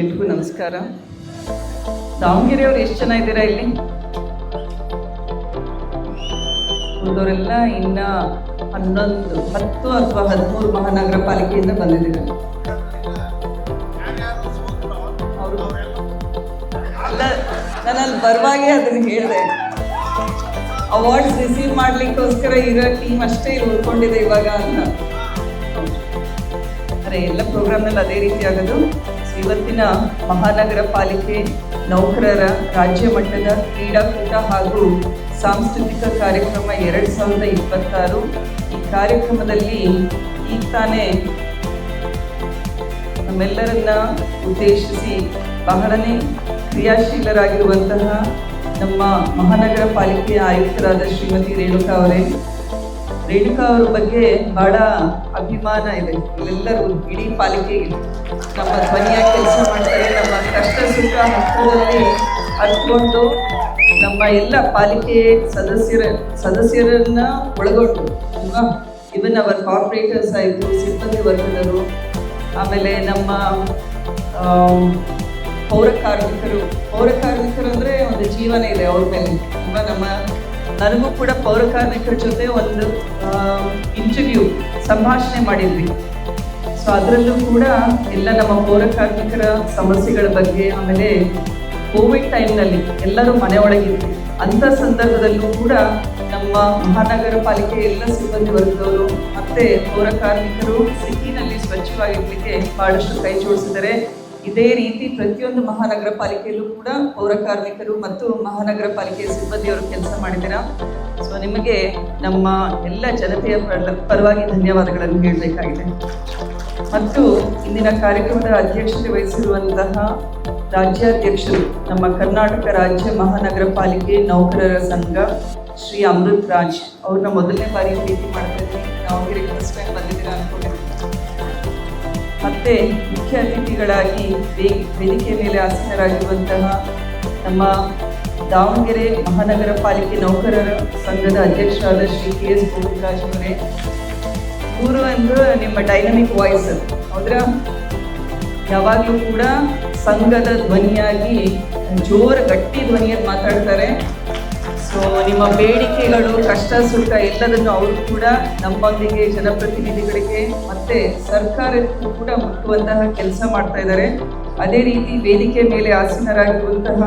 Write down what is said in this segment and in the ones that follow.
ಎಲ್ರಿಗೂ ನಮಸ್ಕಾರ. ದಾವಣಗೆರೆಯವ್ರು ಎಷ್ಟು ಜನ ಇದ್ದೀರಾ ಇಲ್ಲಿ? ಉಳಿದವರೆಲ್ಲ ಇನ್ನ ಹನ್ನೊಂದು, ಹತ್ತು ಅಥವಾ ಹದಿಮೂರು ಮಹಾನಗರ ಪಾಲಿಕೆಯಿಂದ ಬಂದಿದ್ದೀರಾ. ಅವರು? ನಾನು ಅಲ್ಲಿ ಬರುವಾಗೆ ಅದನ್ನು ಹೇಳಿದೆ. ಅವಾರ್ಡ್ಸ್ ರಿಸೀವ್ ಮಾಡ್ಲಿಕ್ಕೋಸ್ಕರ ಇರೋ ಟೀಮ್ ಅಷ್ಟೇ ಇಲ್ಲಿ ಉಳ್ಕೊಂಡಿದೆ ಇವಾಗ ಅಂತ. ಅರೆ, ಎಲ್ಲ ಪ್ರೋಗ್ರಾಮ್ನಲ್ಲಿ ಅದೇ ರೀತಿ ಆಗೋದು. ಇವತ್ತಿನ ಮಹಾನಗರ ಪಾಲಿಕೆ ನೌಕರರ ರಾಜ್ಯ ಮಟ್ಟದ ಕ್ರೀಡಾಕೂಟ ಹಾಗೂ ಸಾಂಸ್ಕೃತಿಕ ಕಾರ್ಯಕ್ರಮ ಎರಡು ಸಾವಿರದ ಇಪ್ಪತ್ತಾರು. ಈ ಕಾರ್ಯಕ್ರಮದಲ್ಲಿ ಈಗ ತಾನೇ ನಮ್ಮೆಲ್ಲರನ್ನ ಉದ್ದೇಶಿಸಿ ಬಹಳನೇ ಕ್ರಿಯಾಶೀಲರಾಗಿರುವಂತಹ ನಮ್ಮ ಮಹಾನಗರ ಪಾಲಿಕೆಯ ಆಯುಕ್ತರಾದ ಶ್ರೀಮತಿ ರೇಣುಕಾ ಅವರೇ ರೇಣುಕಾ ಅವರ ಬಗ್ಗೆ ಬಹಳ ಅಭಿಮಾನ ಇದೆ. ಎಲ್ಲರೂ ಇಡೀ ಪಾಲಿಕೆಗೆ ನಮ್ಮ ಧ್ವನಿಯಾಗಿ ಕೆಲಸ ಮಾಡ್ತಾರೆ, ನಮ್ಮ ಕಷ್ಟ ಸುಖ ಹತ್ತಿರದಲ್ಲಿ ಅರ್ಕೊಂಡು ನಮ್ಮ ಎಲ್ಲ ಪಾಲಿಕೆ ಸದಸ್ಯರ, ಸದಸ್ಯರನ್ನ ಒಳಗೊಂಡು ಅಲ್ವಾ ಇವನ್ ಅವರ್ ಕಾರ್ಪೊರೇಟರ್ಸ್ ಆಯಿತು, ಸಿಬ್ಬಂದಿ ವರ್ಗದವರು, ಆಮೇಲೆ ನಮ್ಮ ಪೌರ ಕಾರ್ಮಿಕರು ಪೌರ ಕಾರ್ಮಿಕರು ಅಂದರೆ ಒಂದು ಜೀವನ ಇದೆ ಅವ್ರ ಮೇಲೆ. ತುಂಬ ನಮ್ಮ ನನಗೂ ಕೂಡ ಪೌರ ಕಾರ್ಮಿಕರ ಜೊತೆ ಒಂದು ಇಂಟರ್ವ್ಯೂ ಸಂಭಾಷಣೆ ಮಾಡಿದ್ವಿ. ಸೊ ಅದರಲ್ಲೂ ಕೂಡ ಎಲ್ಲ ನಮ್ಮ ಪೌರ ಕಾರ್ಮಿಕರ ಸಮಸ್ಯೆಗಳ ಬಗ್ಗೆ ಆಮೇಲೆ ಕೋವಿಡ್ ಟೈಮ್ನಲ್ಲಿ ಎಲ್ಲರೂ ಮನೆ ಒಳಗಿದ್ವಿ. ಅಂಥ ಸಂದರ್ಭದಲ್ಲೂ ಕೂಡ ನಮ್ಮ ಮಹಾನಗರ ಪಾಲಿಕೆ ಎಲ್ಲ ಸಿಬ್ಬಂದಿ ವರ್ಗದವರು, ಮತ್ತೆ ಪೌರ ಕಾರ್ಮಿಕರು ಸಿಟಿನಲ್ಲಿ ಸ್ವಚ್ಛವಾಗಿರ್ಲಿಕ್ಕೆ ಬಹಳಷ್ಟು ಕೈ ಜೋಡಿಸಿದ್ದಾರೆ. ಇದೇ ರೀತಿ ಪ್ರತಿಯೊಂದು ಮಹಾನಗರ ಪಾಲಿಕೆಯಲ್ಲೂ ಕೂಡ ಪೌರ ಕಾರ್ಮಿಕರು ಮತ್ತು ಮಹಾನಗರ ಪಾಲಿಕೆಯ ಸಿಬ್ಬಂದಿಯವರು ಕೆಲಸ ಮಾಡಿದ್ದೀರಾ? ಸೊ ನಿಮಗೆ ನಮ್ಮ ಎಲ್ಲ ಜನತೆಯ ಪರವಾಗಿ ಧನ್ಯವಾದಗಳನ್ನು ಹೇಳಬೇಕಾಗಿದೆ. ಮತ್ತು ಇಂದಿನ ಕಾರ್ಯಕ್ರಮದ ಅಧ್ಯಕ್ಷತೆ ವಹಿಸಿರುವಂತಹ ರಾಜ್ಯಾಧ್ಯಕ್ಷರು ನಮ್ಮ ಕರ್ನಾಟಕ ರಾಜ್ಯ ಮಹಾನಗರ ಪಾಲಿಕೆ ನೌಕರರ ಸಂಘ ಶ್ರೀ ಅಮೃತ್ ರಾಜ್. ಅವ್ರನ್ನ ಮೊದಲನೇ ಬಾರಿ ಭೇಟಿ ಮಾಡ್ತಾ ಇದ್ದೀನಿ. ನಾವು ಬಂದಿದ್ದೀರಾ ಅನ್ಕೊಂಡಿದ್ದೀನಿ ಮತ್ತೆ ಮುಖ್ಯ ಅತಿಥಿಗಳಾಗಿ ವೇದಿಕೆ ಮೇಲೆ ಆಸೀನರಾಗಿರುವಂತಹ ನಮ್ಮ ದಾವಣಗೆರೆ ಮಹಾನಗರ ಪಾಲಿಕೆ ನೌಕರರ ಸಂಘದ ಅಧ್ಯಕ್ಷರಾದ ಶ್ರೀ ಕೆ ಎಸ್ ಗೋವಿಂದರಾಜ್ ಅವರೇ. ಇವರು ಅಂದ್ರೆ ನಿಮ್ಮ ಡೈನಮಿಕ್ ವಾಯ್ಸ್ ಹೌದ್ರ? ಯಾವಾಗಲೂ ಕೂಡ ಸಂಘದ ಧ್ವನಿಯಾಗಿ ಜೋರ ಗಟ್ಟಿ ಧ್ವನಿಯಲ್ಲಿ ಮಾತಾಡ್ತಾರೆ. ಸೊ ನಿಮ್ಮ ಬೇಡಿಕೆಗಳು, ಕಷ್ಟ, ಸುಖ ಎಲ್ಲದನ್ನು ಅವರು ಕೂಡ ನಮ್ಮೊಂದಿಗೆ ಜನಪ್ರತಿನಿಧಿಗಳಿಗೆ ಮತ್ತೆ ಸರ್ಕಾರಕ್ಕೂ ಕೂಡ ಮುಟ್ಟುವಂತಹ ಕೆಲಸ ಮಾಡ್ತಾ ಇದ್ದಾರೆ. ಅದೇ ರೀತಿ ವೇದಿಕೆ ಮೇಲೆ ಆಸೀನರಾಗಿರುವಂತಹ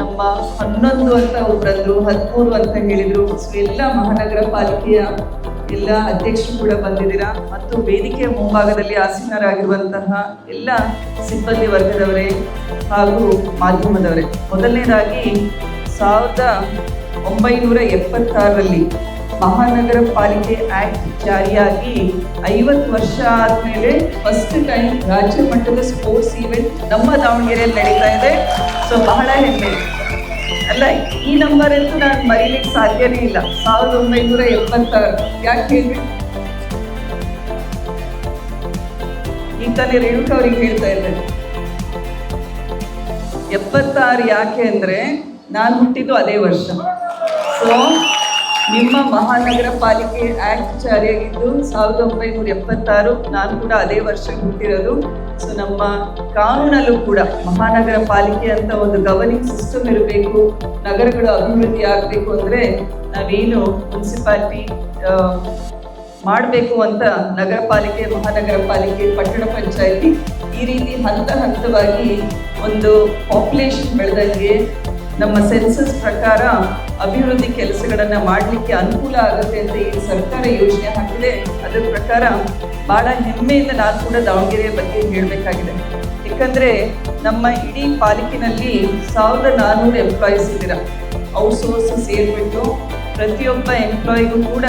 ನಮ್ಮ ಹನ್ನೊಂದು ಅಂತ ಒಬ್ಬರಂದ್ರು ಹದಿಮೂರು ಅಂತ ಹೇಳಿದ್ರು. ಸೊ ಎಲ್ಲ ಮಹಾನಗರ ಪಾಲಿಕೆಯ ಎಲ್ಲ ಅಧ್ಯಕ್ಷರು ಕೂಡ ಬಂದಿದ್ದೀರಾ? ಮತ್ತು ವೇದಿಕೆಯ ಮುಂಭಾಗದಲ್ಲಿ ಆಸೀನರಾಗಿರುವಂತಹ ಎಲ್ಲ ಸಿಬ್ಬಂದಿ ವರ್ಗದವರೇ ಹಾಗೂ ಮಾಧ್ಯಮದವರೇ. ಮೊದಲನೇದಾಗಿ, ಸಾವಿರದ ಒಂಬೈನೂರ ಎಪ್ಪತ್ತಾರರಲ್ಲಿ ಮಹಾನಗರ ಪಾಲಿಕೆ ಆಕ್ಟ್ ಜಾರಿಯಾಗಿ ಐವತ್ತು ವರ್ಷ ಆದಮೇಲೆ ಫಸ್ಟ್ ಟೈಮ್ ರಾಜ್ಯ ಮಟ್ಟದ ಸ್ಪೋರ್ಟ್ಸ್ ಈವೆಂಟ್ ನಮ್ಮ ದಾವಣಗೆರೆಯಲ್ಲಿ ನಡೀತಾ ಇದೆ. ಸೊ, ಬಹಳ ಹೆಮ್ಮೆ. ಅಲ್ಲ, ಈ ನಂಬರ್ ಅಂತೂ ನಾನು ಮರೀಲಿಕ್ಕೆ ಸಾಧ್ಯನೇ ಇಲ್ಲ. ಸಾವಿರದ ಒಂಬೈನೂರ ಎಪ್ಪತ್ತಾರು. ಯಾಕೆ ಹೇಳಿ ಈ ತಾನೇ ರೇಣುಕಾ ಅವ್ರಿಗೆ ಹೇಳ್ತಾ ಇದ್ದೇನೆ ಎಪ್ಪತ್ತಾರು ಯಾಕೆ ಅಂದ್ರೆ ನಾನು ಹುಟ್ಟಿದ್ದು ಅದೇ ವರ್ಷ. ಸೊ ನಿಮ್ಮ ಮಹಾನಗರ ಪಾಲಿಕೆ ಆಕ್ಟ್ ಜಾರಿಯಾಗಿದ್ದು ಸಾವಿರದ ಒಂಬೈನೂರ ಎಪ್ಪತ್ತಾರು, ನಾನು ಕೂಡ ಅದೇ ವರ್ಷ ಹುಟ್ಟಿರೋದು. ಸೊ ನಮ್ಮ ಕಾನೂನಲ್ಲೂ ಕೂಡ ಮಹಾನಗರ ಪಾಲಿಕೆ ಅಂತ ಒಂದು ಗವರ್ನಿಂಗ್ ಸಿಸ್ಟಮ್ ಇರಬೇಕು, ನಗರಗಳು ಅಭಿವೃದ್ಧಿ ಆಗಬೇಕು ಅಂದರೆ ನಾವೇನು ಮುನ್ಸಿಪಾಲಿಟಿ ಮಾಡಬೇಕು ಅಂತ ನಗರ ಪಾಲಿಕೆ, ಮಹಾನಗರ ಪಾಲಿಕೆ, ಪಟ್ಟಣ ಪಂಚಾಯಿತಿ ಈ ರೀತಿ ಹಂತ ಹಂತವಾಗಿ ಒಂದು ಪಾಪ್ಯುಲೇಷನ್ ಬೆಳೆದಂಗೆ ನಮ್ಮ ಸೆನ್ಸಸ್ ಪ್ರಕಾರ ಅಭಿವೃದ್ಧಿ ಕೆಲಸಗಳನ್ನು ಮಾಡಲಿಕ್ಕೆ ಅನುಕೂಲ ಆಗುತ್ತೆ ಅಂತ ಈ ಸರ್ಕಾರ ಯೋಜನೆ ಹಾಕಿದೆ. ಅದರ ಪ್ರಕಾರ ಬಹಳ ಹೆಮ್ಮೆಯಿಂದ ನಾನು ಕೂಡ ದಾವಣಗೆರೆಯ ಬಗ್ಗೆ ಹೇಳಬೇಕಾಗಿದೆ. ಯಾಕಂದರೆ ನಮ್ಮ ಇಡೀ ಪಾಲಿಕಿನಲ್ಲಿ ಸಾವಿರದ ನಾನ್ನೂರು ಎಂಪ್ಲಾಯೀಸ್ ಇದ್ದೀರ. ಔಟ್ಸೋರ್ಸ್ ಸೇರಿಬಿಟ್ಟು ಪ್ರತಿಯೊಬ್ಬ ಎಂಪ್ಲಾಯಿಗೂ ಕೂಡ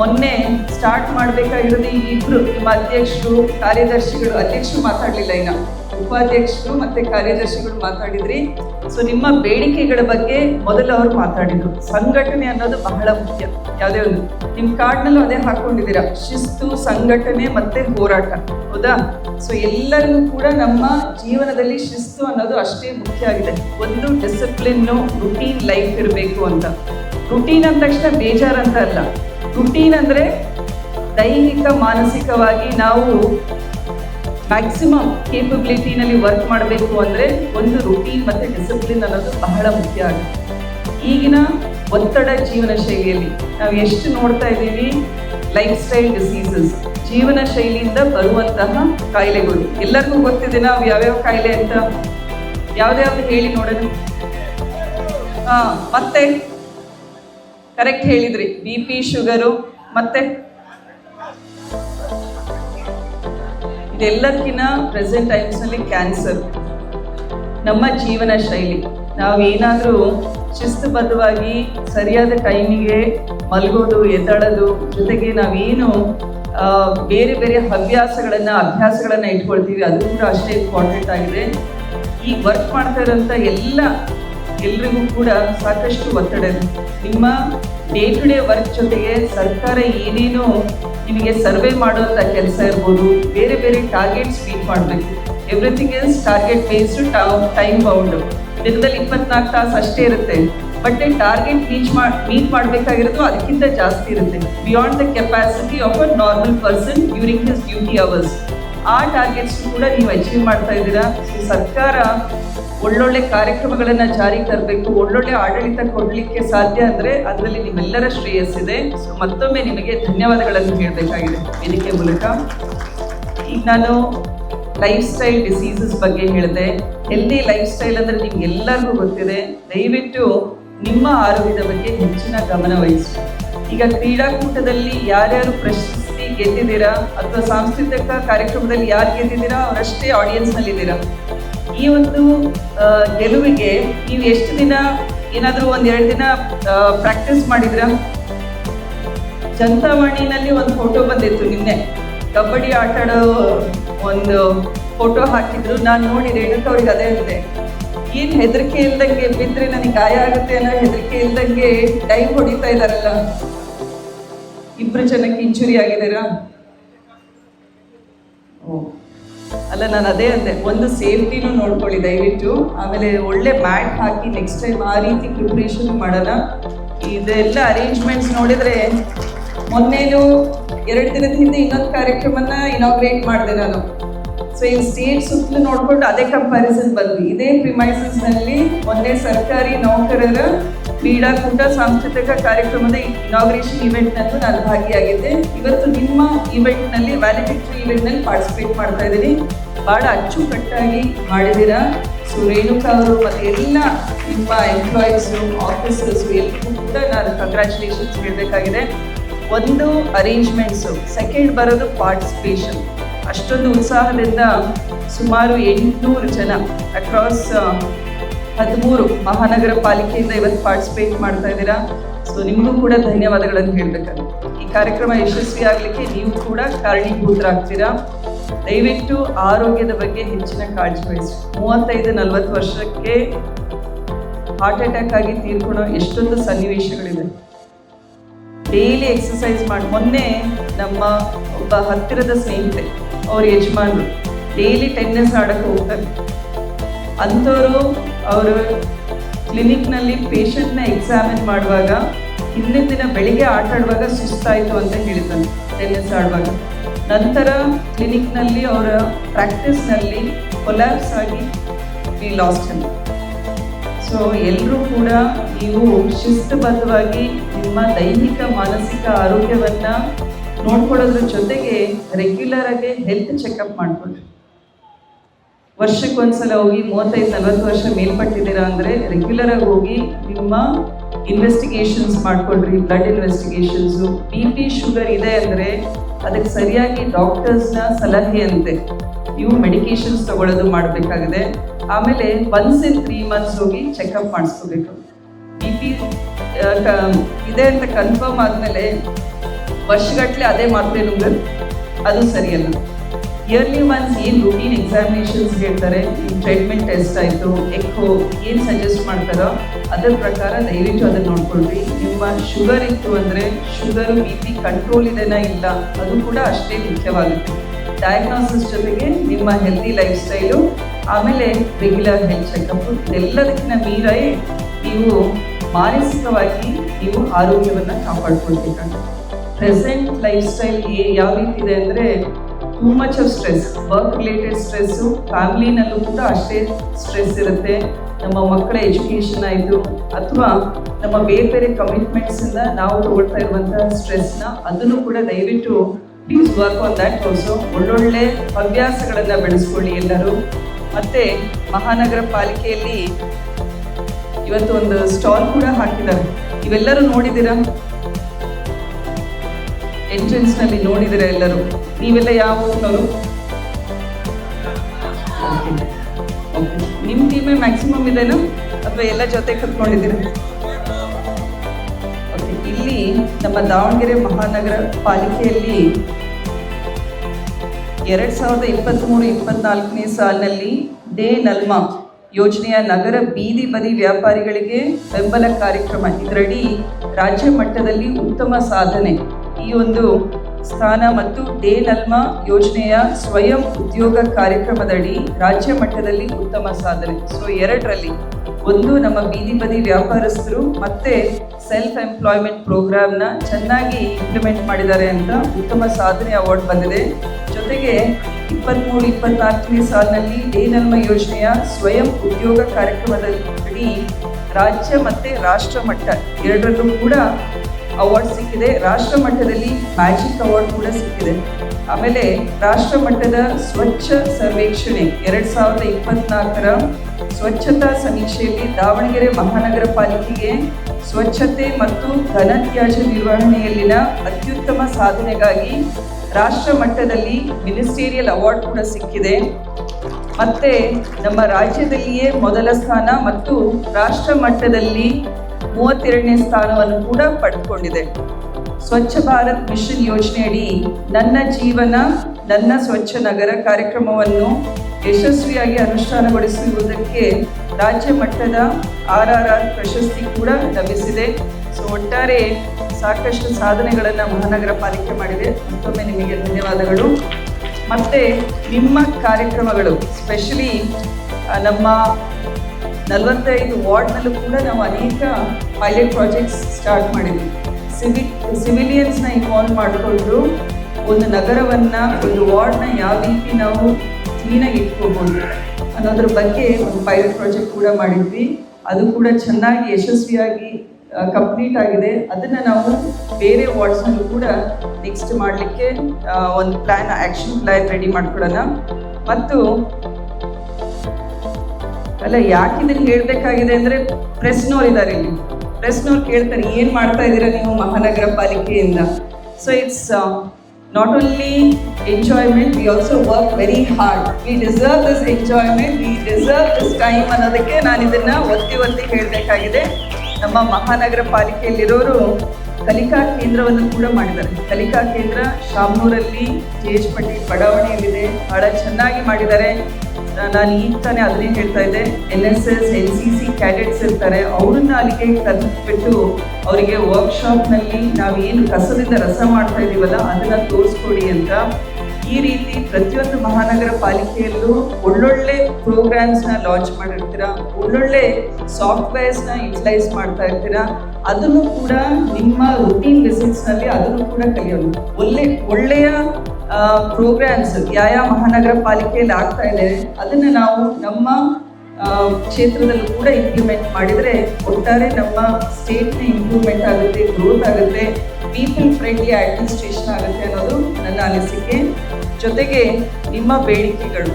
ಮೊನ್ನೆ ಸ್ಟಾರ್ಟ್ ಮಾಡಬೇಕಾಗಿರೋದು ಈ ಇಬ್ರು, ನಿಮ್ಮ ಅಧ್ಯಕ್ಷರು, ಕಾರ್ಯದರ್ಶಿಗಳು, ಅಧ್ಯಕ್ಷರು ಮಾತಾಡಲಿಲ್ಲ ಈಗ ಉಪಾಧ್ಯಕ್ಷರು ಮತ್ತೆ ಕಾರ್ಯದರ್ಶಿಗಳು ಮಾತಾಡಿದ್ರಿ. ಸೊ ನಿಮ್ಮ ಬೇಡಿಕೆಗಳ ಬಗ್ಗೆ ಮೊದಲು ಅವರು ಮಾತಾಡಿದ್ರು. ಸಂಘಟನೆ ಅನ್ನೋದು ಬಹಳ ಮುಖ್ಯ. ಯಾವುದೇ ಒಂದು ನಿಮ್ಮ ಕಾರ್ಡ್ನಲ್ಲೂ ಅದೇ ಹಾಕೊಂಡಿದ್ದೀರಾ? ಶಿಸ್ತು, ಸಂಘಟನೆ ಮತ್ತೆ ಹೋರಾಟ. ಹೌದಾ? ಸೊ ಎಲ್ಲರಿಗೂ ಕೂಡ ನಮ್ಮ ಜೀವನದಲ್ಲಿ ಶಿಸ್ತು ಅನ್ನೋದು ಅಷ್ಟೇ ಮುಖ್ಯ ಆಗಿದೆ. ಒಂದು ಡಿಸಿಪ್ಲಿನ್ನು ರುಟೀನ್ ಲೈಫ್ ಇರಬೇಕು ಅಂತ. ರುಟೀನ್ ಅಂದ ತಕ್ಷಣ ಅಂತ ಅಲ್ಲ. ರುಟೀನ್ ಅಂದ್ರೆ ದೈಹಿಕ, ಮಾನಸಿಕವಾಗಿ ನಾವು ಮ್ಯಾಕ್ಸಿಮಮ್ ಕೇಪಬಿಲಿಟಿನಲ್ಲಿ ವರ್ಕ್ ಮಾಡಬೇಕು ಅಂದರೆ ಒಂದು ರುಟೀನ್ ಮತ್ತು ಡಿಸಿಪ್ಲಿನ್ ಅನ್ನೋದು ಬಹಳ ಮುಖ್ಯ ಆಗುತ್ತೆ. ಈಗಿನ ಒತ್ತಡ ಜೀವನ ಶೈಲಿಯಲ್ಲಿ ನಾವು ಎಷ್ಟು ನೋಡ್ತಾ ಇದ್ದೀವಿ? ಲೈಫ್ ಸ್ಟೈಲ್ ಡಿಸೀಸಸ್ ಜೀವನ ಶೈಲಿಯಿಂದ ಬರುವಂತಹ ಕಾಯಿಲೆಗಳು. ಎಲ್ಲರಿಗೂ ಗೊತ್ತಿದೆ ನಾವು ಯಾವ್ಯಾವ ಕಾಯಿಲೆ ಅಂತ? ಯಾವ್ದ್ಯಾವ್ದು ಹೇಳಿ ನೋಡೋಣ. ಹಾ, ಮತ್ತೆ? ಕರೆಕ್ಟ್ ಹೇಳಿದ್ರಿ. ಬಿ ಪಿ ಶುಗರು ಮತ್ತೆ? ಇದೆಲ್ಲದಕ್ಕಿಂತ ಪ್ರೆಸೆಂಟ್ ಟೈಮ್ಸ್ನಲ್ಲಿ ಕ್ಯಾನ್ಸರ್ ನಮ್ಮ ಜೀವನ ಶೈಲಿ. ನಾವೇನಾದರೂ ಶಿಸ್ತುಬದ್ಧವಾಗಿ ಸರಿಯಾದ ಟೈಮಿಗೆ ಮಲಗೋದು, ಎದ್ದಾಡೋದು, ಜೊತೆಗೆ ನಾವೇನು ಬೇರೆ ಬೇರೆ ಹವ್ಯಾಸಗಳನ್ನು, ಅಭ್ಯಾಸಗಳನ್ನು ಇಟ್ಕೊಳ್ತೀವಿ, ಅದು ಕೂಡ ಅಷ್ಟೇ ಇಂಪಾರ್ಟೆಂಟ್ ಆಗಿದೆ. ಈ ವರ್ಕ್ ಮಾಡ್ತಾ ಇರೋಂಥ ಎಲ್ಲ ಎಲ್ರಿಗೂ ಕೂಡ ಸಾಕಷ್ಟು ಒತ್ತಡ ಇದೆ. ನಿಮ್ಮ ಡೇ ಟು ಡೇ ವರ್ಕ್ ಜೊತೆಗೆ ಸರ್ಕಾರ ಏನೇನು ನಿಮಗೆ ಸರ್ವೆ ಮಾಡುವಂಥ ಕೆಲಸ ಇರ್ಬೋದು, ಬೇರೆ ಬೇರೆ ಟಾರ್ಗೆಟ್ಸ್ ಮೀಟ್ ಮಾಡಬೇಕು. Everything is target based time bound ದಿನದಲ್ಲಿ ಇಪ್ಪತ್ನಾಲ್ಕು ತಾಸು ಅಷ್ಟೇ ಇರುತ್ತೆ. ಬಟ್ ಟಾರ್ಗೆಟ್ ರೀಚ್ ಮೀಟ್ ಮಾಡಬೇಕಾಗಿರೋದು ಅದಕ್ಕಿಂತ ಜಾಸ್ತಿ ಇರುತ್ತೆ. Beyond the capacity of a normal person during his duty hours ಆ ಟಾರ್ಗೆಟ್ಸ್ ಕೂಡ ನೀವು ಅಚೀವ್ ಮಾಡ್ತಾ ಇದ್ದೀರಾ? ಸರ್ಕಾರ ಒಳ್ಳೊಳ್ಳೆ ಕಾರ್ಯಕ್ರಮಗಳನ್ನು ಜಾರಿಗೆ ತರಬೇಕು, ಒಳ್ಳೊಳ್ಳೆ ಆಡಳಿತ ಕೊಡಲಿಕ್ಕೆ ಸಾಧ್ಯ ಅಂದರೆ ಅದರಲ್ಲಿ ನಿಮ್ಮೆಲ್ಲರ ಶ್ರೇಯಸ್ಸಿದೆ. ಸೊ ಮತ್ತೊಮ್ಮೆ ನಿಮಗೆ ಧನ್ಯವಾದಗಳನ್ನು ಹೇಳಬೇಕಾಗಿದೆ. ವೇದಿಕೆ ಮೂಲಕ? ಈಗ ನಾನು ಲೈಫ್ ಸ್ಟೈಲ್ ಡಿಸೀಸಸ್ ಬಗ್ಗೆ ಹೇಳಿದೆ. ಹೆಲ್ದಿ ಲೈಫ್ ಸ್ಟೈಲ್ ಅಂದರೆ ನಿಮ್ಗೆ ಎಲ್ಲರಿಗೂ ಗೊತ್ತಿದೆ. ದಯವಿಟ್ಟು ನಿಮ್ಮ ಆರೋಗ್ಯದ ಬಗ್ಗೆ ಹೆಚ್ಚಿನ ಗಮನ ವಹಿಸಿ. ಈಗ ಕ್ರೀಡಾಕೂಟದಲ್ಲಿ ಯಾರ್ಯಾರು ಪ್ರಶಸ್ತಿ ಗೆದ್ದಿದ್ದೀರಾ? ಅಥವಾ ಸಾಂಸ್ಕೃತಿಕ ಕಾರ್ಯಕ್ರಮದಲ್ಲಿ ಯಾರು ಗೆದ್ದಿದ್ದೀರಾ? ಅವರಷ್ಟೇ ಆಡಿಯನ್ಸ್ನಲ್ಲಿದ್ದೀರಾ ಈ ಒಂದು ಗೆಲುವಿಗೆ ನೀವು ಎಷ್ಟು ದಿನ, ಏನಾದರೂ ಒಂದು ಎರಡು ದಿನ ಪ್ರಾಕ್ಟೀಸ್ ಮಾಡಿದ್ರ? ಜನತಾವಾಣಿನಲ್ಲಿ ಒಂದು ಫೋಟೋ ಬಂದಿತ್ತು ನಿನ್ನೆ. ಕಬಡ್ಡಿ ಆಟ ಆಡೋ ಒಂದು ಫೋಟೋ ಹಾಕಿದ್ರು. ನಾನು ನೋಡಿ ರೇಣುಕಾ ಅವ್ರಿಗೆ ಅದೇ ಇದೆ ಏನು ಹೆದರಿಕೆ ಇಲ್ದಂಗೆ ಬಿದ್ದರೆ ನನಗೆ ಗಾಯ ಆಗುತ್ತೆ ಅನ್ನೋ ಹೆದರಿಕೆ ಇಲ್ದಂಗೆ ಟೈಮ್ ಹೊಡಿತಾ ಇದಾರಲ್ಲ. ಇಬ್ರು ಜನಕ್ಕೆ ಇಂಚುರಿ ಆಗಿದ್ದೀರಾ? ಅಲ್ಲ, ನಾನು ಅದೇ ಅಂದೆ, ಒಂದು ಸೇಫ್ಟಿನೂ ನೋಡ್ಕೊಳ್ಳಿ ದಯವಿಟ್ಟು. ಆಮೇಲೆ ಒಳ್ಳೆ ಮ್ಯಾಟ್ ಹಾಕಿ ನೆಕ್ಸ್ಟ್ ಟೈಮ್ ಆ ರೀತಿ ಪ್ರಿಪ್ರೇಷನ್ ಮಾಡೋಣ. ಇದೆಲ್ಲ ಅರೇಂಜ್ಮೆಂಟ್ಸ್ ನೋಡಿದ್ರೆ ಮೊನ್ನೆನು ಎರಡು ದಿನದ ಹಿಂದೆ ಇನ್ನೊಂದು ಕಾರ್ಯಕ್ರಮನ ಇನಾಗ್ರೇಟ್ ಮಾಡಿದೆ ನಾನು. ಸೊ ಈ ಸ್ಟೇಟ್ ಸುತ್ತಲೂ ನೋಡ್ಕೊಂಡು ಅದೇ ಕಂಪ್ಯಾರಿಸನ್ ಬಂದ್ವಿ. ಇದೇ ಪ್ರಿಮೈಸಸ್ನಲ್ಲಿ ಮೊನ್ನೆ ಸರ್ಕಾರಿ ನೌಕರರ ಕ್ರೀಡಾಕೂಟ ಸಾಂಸ್ಕೃತಿಕ ಕಾರ್ಯಕ್ರಮದ ಇನಾಗ್ರೇಷನ್ ಇವೆಂಟ್ನಲ್ಲೂ ನಾನು ಭಾಗಿಯಾಗಿದ್ದೆ. ಇವತ್ತು ನಿಮ್ಮ ಇವೆಂಟ್ನಲ್ಲಿ ಇವೆಂಟ್ನಲ್ಲಿ ಪಾರ್ಟಿಸಿಪೇಟ್ ಮಾಡ್ತಾ ಇದ್ದೀನಿ. ಭಾಳ ಅಚ್ಚುಕಟ್ಟಾಗಿ ಮಾಡಿದ್ದೀರಾ? ಸೊ ರೇಣುಕಾ ಅವರು ಮತ್ತು ಎಲ್ಲ ನಿಮ್ಮ ಎಂಪ್ಲಾಯೀಸು ಆಫೀಸರ್ಸ್ ಎಲ್ರಿಗೂ ಕೂಡ ನಾನು ಕಂಗ್ರ್ಯಾಚುಲೇಷನ್ಸ್ ಹೇಳಬೇಕಾಗಿದೆ. ಒಂದು ಅರೇಂಜ್ಮೆಂಟ್ಸು ಸೆಕೆಂಡ್ ಬರೋದು ಪಾರ್ಟಿಸಿಪೇಷನ್ ಅಷ್ಟೊಂದು ಉತ್ಸಾಹದಿಂದ ಸುಮಾರು ಎಂಟುನೂರು ಜನ ಅಕ್ರಾಸ್ ಹದಿಮೂರು ಮಹಾನಗರ ಪಾಲಿಕೆಯಿಂದ ಇವತ್ತು ಪಾರ್ಟಿಸಿಪೇಟ್ ಮಾಡ್ತಾ ಇದ್ದೀರಾ? ಸೊ ನಿಮಗೂ ಕೂಡ ಧನ್ಯವಾದಗಳನ್ನು ಹೇಳಬೇಕಾಗುತ್ತೆ ಈ ಕಾರ್ಯಕ್ರಮ ಯಶಸ್ವಿ ಆಗಲಿಕ್ಕೆ ನೀವು ಕೂಡ ಕಾರಣೀಭೂತರಾಗ್ತೀರಾ? ದಯವಿಟ್ಟು ಆರೋಗ್ಯದ ಬಗ್ಗೆ ಹೆಚ್ಚಿನ ಕಾಳಜಿ ವಹಿಸಿ. ಮೂವತ್ತೈದು, ನಲವತ್ತು ವರ್ಷಕ್ಕೆ ಹಾರ್ಟ್ ಅಟ್ಯಾಕ್ ಆಗಿ ತೀರ್ಕೊಳ್ಳೋ ಎಷ್ಟೊಂದು ಸನ್ನಿವೇಶಗಳಿವೆ. ಡೈಲಿ ಎಕ್ಸಸೈಸ್ ಮಾಡಿ, ಮೊನ್ನೆ ನಮ್ಮ ಒಬ್ಬ ಹತ್ತಿರದ ಸ್ನೇಹಿತೆ, ಅವ್ರ ಯಜಮಾನರು ಡೈಲಿ ಟೆನ್ನಿಸ್ ಆಡಕ್ಕೆ ಹೋಗ್ತಾರೆ. ಅಂಥವರು ಅವರು ಕ್ಲಿನಿಕ್ನಲ್ಲಿ ಪೇಷಂಟ್ನ ಎಕ್ಸಾಮಿನ್ ಮಾಡುವಾಗ ಹಿಂದಿನ ದಿನ ಬೆಳಿಗ್ಗೆ ಆಟ ಆಡುವಾಗ ಸುಸ್ತಾಯಿತು ಅಂತ ಹೇಳಿದ್ದಾನೆ ಟೆನ್ನಿಸ್ ಆಡುವಾಗ. ನಂತರ ಕ್ಲಿನಿಕ್ನಲ್ಲಿ ಅವರ ಪ್ರಾಕ್ಟೀಸ್ನಲ್ಲಿ ಕೊಲ್ಯಾಪ್ಸ್ ಆಗಿ ವಿ ಲಾಸ್ಟ್ ಅಂತ ಸೊ ಎಲ್ಲರೂ ಕೂಡ ನೀವು ಶಿಸ್ತುಬದ್ಧವಾಗಿ ನಿಮ್ಮ ದೈಹಿಕ, ಮಾನಸಿಕ ಆರೋಗ್ಯವನ್ನು ನೋಡ್ಕೊಳ್ಳೋದ್ರ ಜೊತೆಗೆ ರೆಗ್ಯುಲರ್ ಆಗಿ ಹೆಲ್ತ್ ಚೆಕಪ್ ಮಾಡಿಕೊಡ್ರಿ ವರ್ಷಕ್ಕೊಂದ್ಸಲ ಹೋಗಿ ಮೂವತ್ತೈದು, ನಲವತ್ತು ವರ್ಷ ಮೇಲ್ಪಟ್ಟಿದ್ದೀರಾ ಅಂದರೆ ರೆಗ್ಯುಲರ್ ಆಗಿ ಹೋಗಿ ನಿಮ್ಮ ಇನ್ವೆಸ್ಟಿಗೇಷನ್ಸ್ ಮಾಡ್ಕೊಳ್ರಿ blood investigations B P sugar ಇದೆ ಅಂದರೆ ಅದಕ್ಕೆ ಸರಿಯಾಗಿ ಡಾಕ್ಟರ್ಸ್ನ ಸಲಹೆ ಅಂತೆ ನೀವು ಮೆಡಿಕೇಶನ್ಸ್ ತಗೊಳ್ಳೋದು ಮಾಡಬೇಕಾಗಿದೆ. ಆಮೇಲೆ ಒನ್ಸ್ ಇನ್ ತ್ರೀ ಮಂತ್ಸ್ ಹೋಗಿ ಚೆಕಪ್ ಮಾಡಿಸ್ಕೋಬೇಕು. ಬಿ ಪಿ ಇದೆ ಅಂತ ಕನ್ಫರ್ಮ್ ಆದಮೇಲೆ ವರ್ಷಗಟ್ಟಲೆ ಅದೇ ನುಂಗದು ಅದು ಸರಿಯಲ್ಲ. ಇಯರ್ಲಿ ಒನ್ಸ್ ಏನು ರುಟೀನ್ ಎಕ್ಸಾಮಿನೇಷನ್ಸ್ ಹೇಳ್ತಾರೆ ಟ್ರೀಟ್ಮೆಂಟ್ ಟೆಸ್ಟ್ ಆಯಿತು ಎಕ್ಕೋ ಏನು ಸಜೆಸ್ಟ್ ಮಾಡ್ತಾರೋ ಅದರ ಪ್ರಕಾರ ದಯವಿಟ್ಟು ಅದನ್ನು ನೋಡ್ಕೊಳ್ರಿ. ನಿಮ್ಮ ಶುಗರ್ ಇತ್ತು ಅಂದರೆ ಶುಗರ್ ಬಿ ಕಂಟ್ರೋಲ್ ಇದೆನಾ ಇಲ್ಲ, ಅದು ಕೂಡ ಅಷ್ಟೇ ಮುಖ್ಯವಾಗುತ್ತೆ. ಡಯಾಗ್ನೋಸಿಸ್ ಜೊತೆಗೆ ನಿಮ್ಮ ಹೆಲ್ದಿ ಲೈಫ್ ಸ್ಟೈಲು ಆಮೇಲೆ ರೆಗ್ಯುಲರ್ ಹೆಲ್ತ್ ಚೆಕಪ್ ಇದೆಲ್ಲದಕ್ಕಿಂತ ಮೀರೇ ನೀವು ಮಾನಸಿಕವಾಗಿ ನೀವು ಆರೋಗ್ಯವನ್ನು ಕಾಪಾಡ್ಕೊಳ್ಬೇಕಾಗುತ್ತೆ. ಪ್ರೆಸೆಂಟ್ ಲೈಫ್ ಸ್ಟೈಲ್ ಯಾವ ರೀತಿ ಇದೆ ಅಂದರೆ too much of stress work related stress ಫ್ಯಾಮಿಲಿನಲ್ಲೂ ಕೂಡ ಅಷ್ಟೇ ಸ್ಟ್ರೆಸ್ ಇರುತ್ತೆ. ನಮ್ಮ ಮಕ್ಕಳ ಎಜುಕೇಷನ್ ಆಯಿತು. ಅಥವಾ ನಮ್ಮ ಬೇರೆ ಬೇರೆ ಕಮಿಟ್ಮೆಂಟ್ಸಿಂದ ನಾವು ತಗೊಳ್ತಾ ಇರುವಂತಹ ಸ್ಟ್ರೆಸ್ನ ಅದನ್ನು ಕೂಡ ದಯವಿಟ್ಟು please work on that also ಒಳ್ಳೊಳ್ಳೆ ಹವ್ಯಾಸಗಳನ್ನು ಬೆಳೆಸ್ಕೊಳ್ಳಿ ಎಲ್ಲರೂ. ಮತ್ತು ಮಹಾನಗರ ಪಾಲಿಕೆಯಲ್ಲಿ ಇವತ್ತು ಒಂದು ಸ್ಟಾಲ್ ಕೂಡ ಹಾಕಿದ್ದಾರೆ. ಇವೆಲ್ಲರೂ ನೋಡಿದ್ದೀರಾ? ಎಂಟ್ರೆನ್ಸ್ನಲ್ಲಿ ನೋಡಿದಿರ ಎಲ್ಲರೂ, ನೀವೆಲ್ಲ ಯಾವ ಊರಿನವರು? ನಿಮ್ಮ ಟೀಮೇ ಮ್ಯಾಕ್ಸಿಮಮ್ ಇದೆನಾ? ಅಥವಾ ಎಲ್ಲ ಜೊತೆ ಕತ್ಕೊಂಡಿದ್ದೀರಾ ಇಲ್ಲಿ ನಮ್ಮ ದಾವಣಗೆರೆ ಮಹಾನಗರ ಪಾಲಿಕೆಯಲ್ಲಿ ಎರಡ್ ಸಾವಿರದ ಇಪ್ಪತ್ತ್ಮೂರು ಇಪ್ಪತ್ನಾಲ್ಕನೇ ಸಾಲಿನಲ್ಲಿ ಡೇ ನಲ್ಮಾ ಯೋಜನೆಯ ನಗರ ಬೀದಿ ಬದಿ ವ್ಯಾಪಾರಿಗಳಿಗೆ ಬೆಂಬಲ ಕಾರ್ಯಕ್ರಮ. ಇದರಡಿ ರಾಜ್ಯ ಮಟ್ಟದಲ್ಲಿ ಉತ್ತಮ ಸಾಧನೆ. ಈ ಒಂದು ಸ್ಥಾನ ಮತ್ತು ಡೇ ನಲ್ಮಾ ಯೋಜನೆಯ ಸ್ವಯಂ ಉದ್ಯೋಗ ಕಾರ್ಯಕ್ರಮದಡಿ ರಾಜ್ಯ ಮಟ್ಟದಲ್ಲಿ ಉತ್ತಮ ಸಾಧನೆ. ಸೊ ಎರಡರಲ್ಲಿ ಒಂದು ನಮ್ಮ ಬೀದಿ ಬದಿ ವ್ಯಾಪಾರಸ್ಥರು ಮತ್ತೆ ಸೆಲ್ಫ್ ಎಂಪ್ಲಾಯ್ಮೆಂಟ್ ಪ್ರೋಗ್ರಾಮ್ನ ಚೆನ್ನಾಗಿ ಇಂಪ್ಲಿಮೆಂಟ್ ಮಾಡಿದ್ದಾರೆ ಅಂತ ಉತ್ತಮ ಸಾಧನೆ ಅವಾರ್ಡ್ ಬಂದಿದೆ. ಜೊತೆಗೆ ಇಪ್ಪತ್ತ್ಮೂರು ಇಪ್ಪತ್ನಾಲ್ಕನೇ ಸಾಲಿನಲ್ಲಿ ಡೇ ನಲ್ಮ ಯೋಜನೆಯ ಸ್ವಯಂ ಉದ್ಯೋಗ ಕಾರ್ಯಕ್ರಮದಲ್ಲಿ ರಾಜ್ಯ ಮತ್ತು ರಾಷ್ಟ್ರ ಮಟ್ಟ ಎರಡರಲ್ಲೂ ಕೂಡ ಅವಾರ್ಡ್ ಸಿಕ್ಕಿದೆ. ರಾಷ್ಟ್ರ ಮಟ್ಟದಲ್ಲಿ ಮ್ಯಾಜಿಕ್ ಅವಾರ್ಡ್ ಕೂಡ ಸಿಕ್ಕಿದೆ. ಆಮೇಲೆ ರಾಷ್ಟ್ರ ಮಟ್ಟದ ಸ್ವಚ್ಛ ಸರ್ವೇಕ್ಷಣೆ ಎರಡು ಸಾವಿರದ ಇಪ್ಪತ್ನಾಲ್ಕರ ಸ್ವಚ್ಛತಾ ಸಮೀಕ್ಷೆಯಲ್ಲಿ ದಾವಣಗೆರೆ ಮಹಾನಗರ ಪಾಲಿಕೆಗೆ ಸ್ವಚ್ಛತೆ ಮತ್ತು ಘನತ್ಯಾಜ್ಯ ನಿರ್ವಹಣೆಯಲ್ಲಿನ ಅತ್ಯುತ್ತಮ ಸಾಧನೆಗಾಗಿ ರಾಷ್ಟ್ರ ಮಟ್ಟದಲ್ಲಿ ಮಿನಿಸ್ಟೇರಿಯಲ್ ಅವಾರ್ಡ್ ಕೂಡ ಸಿಕ್ಕಿದೆ. ಮತ್ತೆ ನಮ್ಮ ರಾಜ್ಯದಲ್ಲಿಯೇ ಮೊದಲ ಸ್ಥಾನ ಮತ್ತು ರಾಷ್ಟ್ರ ಮಟ್ಟದಲ್ಲಿ ಮೂವತ್ತೆರಡನೇ ಸ್ಥಾನವನ್ನು ಕೂಡ ಪಡೆದುಕೊಂಡಿದೆ. ಸ್ವಚ್ಛ ಭಾರತ್ ಮಿಷನ್ ಯೋಜನೆಯಡಿ ನನ್ನ ಜೀವನ, ನನ್ನ ಸ್ವಚ್ಛ ನಗರ ಕಾರ್ಯಕ್ರಮವನ್ನು ಯಶಸ್ವಿಯಾಗಿ ಅನುಷ್ಠಾನಗೊಳಿಸಿರುವುದಕ್ಕೆ ರಾಜ್ಯ ಮಟ್ಟದ ಆರ್ ಆರ್ ಆರ್ ಪ್ರಶಸ್ತಿ ಕೂಡ ಲಭಿಸಿದೆ. ಸೊ, ಒಟ್ಟಾರೆ ಸಾಕಷ್ಟು ಸಾಧನೆಗಳನ್ನು ಮಹಾನಗರ ಪಾಲಿಕೆ ಮಾಡಿದೆ. ಮತ್ತೊಮ್ಮೆ ನಿಮಗೆ ಧನ್ಯವಾದಗಳು. ಮತ್ತು ನಿಮ್ಮ ಕಾರ್ಯಕ್ರಮಗಳು, ಸ್ಪೆಷಲಿ ನಮ್ಮ ನಲವತ್ತೈದು ವಾರ್ಡ್ನಲ್ಲೂ ಕೂಡ ನಾವು ಅನೇಕ ಪೈಲಟ್ ಪ್ರಾಜೆಕ್ಟ್ಸ್ ಸ್ಟಾರ್ಟ್ ಮಾಡಿದ್ವಿ. ಸಿವಿ ಸಿವಿಲಿಯನ್ಸ್ನ ಇನ್ವಾಲ್ವ್ ಮಾಡಿಕೊಂಡು ಒಂದು ನಗರವನ್ನು, ಒಂದು ವಾರ್ಡ್ನ ಯಾವ ರೀತಿ ನಾವು ಕ್ಲೀನಾಗಿ ಇಟ್ಕೋಬೋದು ಅನ್ನೋದ್ರ ಬಗ್ಗೆ ಒಂದು ಪೈಲಟ್ ಪ್ರಾಜೆಕ್ಟ್ ಕೂಡ ಮಾಡಿದ್ವಿ. ಅದು ಕೂಡ ಚೆನ್ನಾಗಿ ಯಶಸ್ವಿಯಾಗಿ ಕಂಪ್ಲೀಟ್ ಆಗಿದೆ. ಅದನ್ನು ನಾವು ಬೇರೆ ವಾರ್ಡ್ಸ್ನಲ್ಲೂ ಕೂಡ ನೆಕ್ಸ್ಟ್ ಮಾಡಲಿಕ್ಕೆ ಒಂದು ಪ್ಲ್ಯಾನ್ ಆ್ಯಕ್ಷನ್ ಪ್ಲ್ಯಾನ್ ರೆಡಿ ಮಾಡ್ಕೊಳ್ಳೋಣ. ಮತ್ತು ಅಲ್ಲ ಯಾಕೆ ಇದನ್ನು ಹೇಳಬೇಕಾಗಿದೆ ಅಂದರೆ ಇದ್ದಾರೆ ಇಲ್ಲಿ. ಪ್ರೆಸ್ನವ್ರು ಕೇಳ್ತಾರೆ, ಏನು ಮಾಡ್ತಾ ಇದ್ದೀರಾ ನೀವು ಮಹಾನಗರ ಪಾಲಿಕೆಯಿಂದ? So it's not only enjoyment we also work very hard we deserve this enjoyment we deserve this time ಅನ್ನೋದಕ್ಕೆ ನಾನು ಇದನ್ನು ಒತ್ತಿ ಒತ್ತಿ ಹೇಳಬೇಕಾಗಿದೆ. ನಮ್ಮ ಮಹಾನಗರ ಪಾಲಿಕೆಯಲ್ಲಿರೋರು ಕಲಿಕಾ ಕೇಂದ್ರವನ್ನು ಕೂಡ ಮಾಡಿದ್ದಾರೆ. ಕಲಿಕಾ ಕೇಂದ್ರ ಶಾಮನೂರಲ್ಲಿ ಜೇಜ್ಪಟ್ಟಿ ಬಡಾವಣೆಯಲ್ಲಿದೆ, ಬಹಳ ಚೆನ್ನಾಗಿ ಮಾಡಿದ್ದಾರೆ. ನಾನು ಈಗ ತಾನೇ ಅದನ್ನೇ ಹೇಳ್ತಾ ಇದ್ದೆ. N S S N C C cadets ಇರ್ತಾರೆ. ಅವ್ರನ್ನ ಅಲ್ಲಿಗೆ ಕರೆದುಬಿಟ್ಟು ಅವರಿಗೆ ವರ್ಕ್ಶಾಪ್ನಲ್ಲಿ ನಾವು ಏನು ಕಸದಿಂದ ರಸ ಮಾಡ್ತಾ ಇದ್ದೀವಲ್ಲ ಅದನ್ನು ತೋರಿಸ್ಕೊಡಿ ಅಂತ ಈ ರೀತಿ ಪ್ರತಿಯೊಂದು ಮಹಾನಗರ ಪಾಲಿಕೆಯಲ್ಲೂ ಒಳ್ಳೊಳ್ಳೆ ಪ್ರೋಗ್ರಾಮ್ಸ್ನ ಲಾಂಚ್ ಮಾಡಿರ್ತೀರಾ, ಒಳ್ಳೊಳ್ಳೆ ಸಾಫ್ಟ್ವೇರ್ಸ್ನ ಯುಟಿಲೈಸ್ ಮಾಡ್ತಾ ಇರ್ತೀರಾ, ಅದನ್ನು ಕೂಡ ನಿಮ್ಮ ರುಟೀನ್ ವಿಸಿಟ್ಸ್ನಲ್ಲಿ ಅದನ್ನು ಕೂಡ ಕಲಿಯೋಣ ಒಳ್ಳೆ, ಒಳ್ಳೆಯ ಪ್ರೋಗ್ರಾಮ್ಸ್ ಯಾವ ಮಹಾನಗರ ಪಾಲಿಕೆಯಲ್ಲಿ ಆಗ್ತಾ ಇದೆ. ಅದನ್ನು ನಾವು ನಮ್ಮ ಕ್ಷೇತ್ರದಲ್ಲೂ ಕೂಡ ಇಂಪ್ಲಿಮೆಂಟ್ ಮಾಡಿದರೆ ಒಟ್ಟಾರೆ ನಮ್ಮ ಸ್ಟೇಟ್ನ ಇಂಪ್ರೂವ್ಮೆಂಟ್ ಆಗುತ್ತೆ ಗ್ರೋತ್ ಆಗುತ್ತೆ ಪೀಪಲ್ ಫ್ರೆಂಡ್ಲಿ ಅಡ್ಮಿನಿಸ್ಟ್ರೇಷನ್ ಆಗುತ್ತೆ ಅನ್ನೋದು ನನ್ನ ಅನಿಸಿಕೆ. ಜೊತೆಗೆ ನಿಮ್ಮ ಬೇಡಿಕೆಗಳು.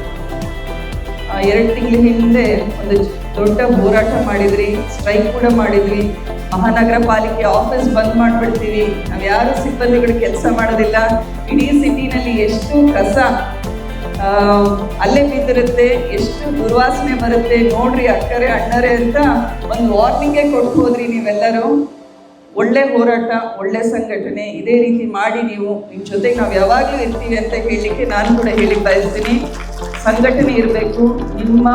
ಎರಡು ತಿಂಗಳ ಹಿಂದೆ ಒಂದು ದೊಡ್ಡ ಹೋರಾಟ ಮಾಡಿದ್ರಿ ಸ್ಟ್ರೈಕ್ ಕೂಡ ಮಾಡಿದ್ರಿ. ಮಹಾನಗರ ಪಾಲಿಕೆ ಆಫೀಸ್ ಬಂದ್ ಮಾಡ್ಬಿಡ್ತೀವಿ. ನಾವು ಯಾರು ಸಿಬ್ಬಂದಿಗಳು ಕೆಲಸ ಮಾಡೋದಿಲ್ಲ. ಇಡೀ ಸಿಟಿನಲ್ಲಿ ಎಷ್ಟು ಕಸ ಅಲ್ಲೇ ಬಿದ್ದಿರುತ್ತೆ, ಎಷ್ಟು ದುರ್ವಾಸನೆ ಬರುತ್ತೆ. ನೋಡ್ರಿ ಅಕ್ಕರೆ, ಅಣ್ಣರೆ ಅಂತ ಒಂದು ವಾರ್ನಿಂಗೇ ಕೊಟ್ಟು ಹೋದ್ರಿ ನೀವೆಲ್ಲರೂ. ಒಳ್ಳೆ ಹೋರಾಟ, ಒಳ್ಳೆ ಸಂಘಟನೆ, ಇದೇ ರೀತಿ ಮಾಡಿ ನೀವು. ನಿಮ್ಮ ಜೊತೆಗೆ ನಾವು ಯಾವಾಗಲೂ ಇರ್ತೀವಿ ಅಂತ ಹೇಳಲಿಕ್ಕೆ ನಾನು ಕೂಡ ಹೇಳಿ ಬಯಸ್ತೀನಿ. ಸಂಘಟನೆ ಇರಬೇಕು, ನಿಮ್ಮ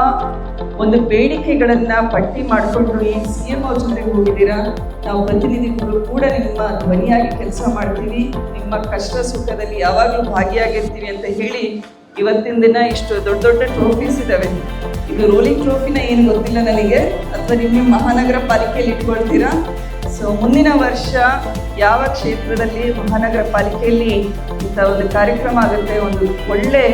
ಒಂದು ಬೇಡಿಕೆಗಳನ್ನು ಪಟ್ಟಿ ಮಾಡಿಕೊಂಡು ಈ ಸಿ ಎಂ ಅವ್ರ ಜೊತೆಗೆ ಹೋಗಿದ್ದೀರಾ, ನಾವು ಪ್ರತಿನಿಧಿಗಳು ಕೂಡ ನಿಮ್ಮ ಧ್ವನಿಯಾಗಿ ಕೆಲಸ ಮಾಡ್ತೀವಿ, ನಿಮ್ಮ ಕಷ್ಟ ಸುಖದಲ್ಲಿ ಯಾವಾಗಲೂ ಭಾಗಿಯಾಗಿರ್ತೀವಿ ಅಂತ ಹೇಳಿ ಇವತ್ತಿನ ದಿನ ಇಷ್ಟು ದೊಡ್ಡ ದೊಡ್ಡ ಟ್ರೋಫೀಸ್ ಇದ್ದಾವೆ ಇದು ರೋಲಿಂಗ್ ಟ್ರೋಫಿನ ಏನು ಗೊತ್ತಿಲ್ಲ ನನಗೆ, ಅಥವಾ ನಿಮ್ಮ ಮಹಾನಗರ ಪಾಲಿಕೆಯಲ್ಲಿ ಇಟ್ಕೊಳ್ತೀರಾ? ಸೊ ಮುಂದಿನ ವರ್ಷ ಯಾವ ಕ್ಷೇತ್ರದಲ್ಲಿ ಮಹಾನಗರ ಪಾಲಿಕೆಯಲ್ಲಿ ಇಂಥ ಒಂದು ಕಾರ್ಯಕ್ರಮ ಆಗುತ್ತೆ, ಒಂದು ಒಳ್ಳೆ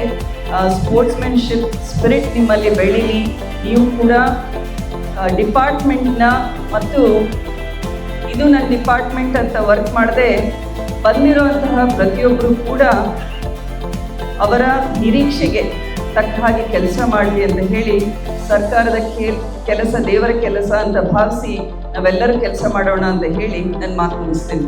ಸ್ಪೋರ್ಟ್ಸ್ಮೆನ್ಶಿಪ್ ಸ್ಪಿರಿಟ್ ನಿಮ್ಮಲ್ಲಿ ಬೆಳೀಲಿ. ನೀವು ಕೂಡ ಡಿಪಾರ್ಟ್ಮೆಂಟ್ನ ಮತ್ತು ಇದು ನನ್ನ ಡಿಪಾರ್ಟ್ಮೆಂಟ್ ಅಂತ ವರ್ಕ್ ಮಾಡದೆ ಬಂದಿರುವಂತಹ ಪ್ರತಿಯೊಬ್ಬರು ಕೂಡ ಅವರ ನಿರೀಕ್ಷೆಗೆ ತಕ್ಕ ಹಾಗೆ ಕೆಲಸ ಮಾಡಲಿ ಅಂತ ಹೇಳಿ ಸರ್ಕಾರದ ಕೆಲಸ, ದೇವರ ಕೆಲಸ ಅಂತ ಭಾವಿಸಿ ನಾವೆಲ್ಲರೂ ಕೆಲಸ ಮಾಡೋಣ ಅಂತ ಹೇಳಿ ನನ್ನ ಮಾತು ಮುಗಿಸ್ತೇನೆ.